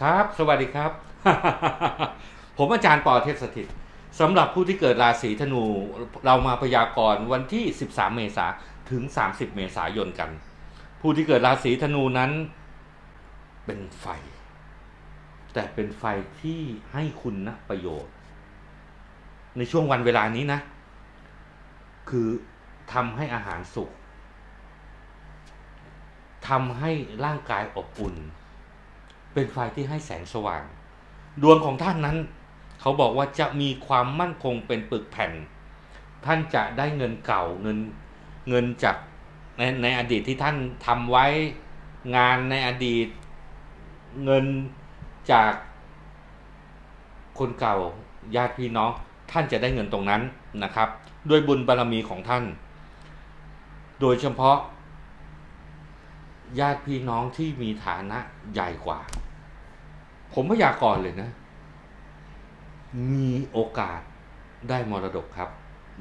ครับ สวัสดีครับ ผมอาจารย์ปอเทพสถิตสำหรับผู้ที่เกิดราศีธนูเรามาพยากรณ์วันที่ 13 เมษาถึง 30 เมษายนกัน ผู้ที่เกิดราศีธนูนั้นเป็นไฟ แต่เป็นไฟที่ให้คุณนะประโยชน์ ในช่วงวันเวลานี้นะ คือทำให้อาหารสุกทำให้ร่างกายอบอุ่น เป็นไฟที่ให้แสงสว่าง ดวงของท่านนั้น เขาบอกว่าจะมีความมั่นคงเป็นปึกแผ่น ท่านจะได้เงินเก่าเงินเงินจากในในอดีตที่ท่านทำไว้งานในอดีตเงินจากคนเก่าญาติพี่น้องท่านจะได้เงินตรงนั้นนะครับ ด้วยบุญบารรมีของท่าน โดยเฉพาะ ญาติพี่น้องที่มีฐานะใหญ่กว่า ผมพยากรณ์เลยนะ มีโอกาสได้มรดกครับ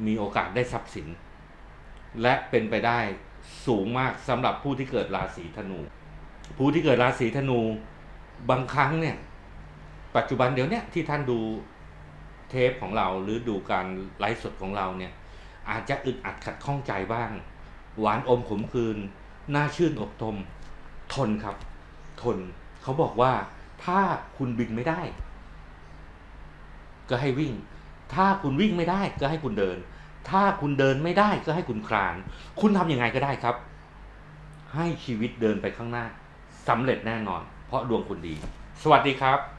มีโอกาสได้ทรัพย์สิน และเป็นไปได้สูงมากสำหรับผู้ที่เกิดราศีธนู ผู้ที่เกิดราศีธนูบางครั้งเนี่ย ปัจจุบันเดี๋ยวนี้ที่ท่านดูเทปของเราหรือดูการไลฟ์สดของเราเนี่ย อาจจะอึดอัดขัดข้องใจบ้าง หวานอมขมคืน น่าชื่นอกทม ทนครับ ทนเขาบอกว่า ถ้าคุณบินไม่ได้ ก็ให้วิ่ง ถ้าคุณวิ่งไม่ได้ก็ให้คุณเดิน ถ้าคุณเดินไม่ได้ก็ให้คุณคลาน คุณทำยังไงก็ได้ครับ ให้ชีวิตเดินไปข้างหน้าสำเร็จแน่นอน เพราะดวงคุณดี สวัสดีครับ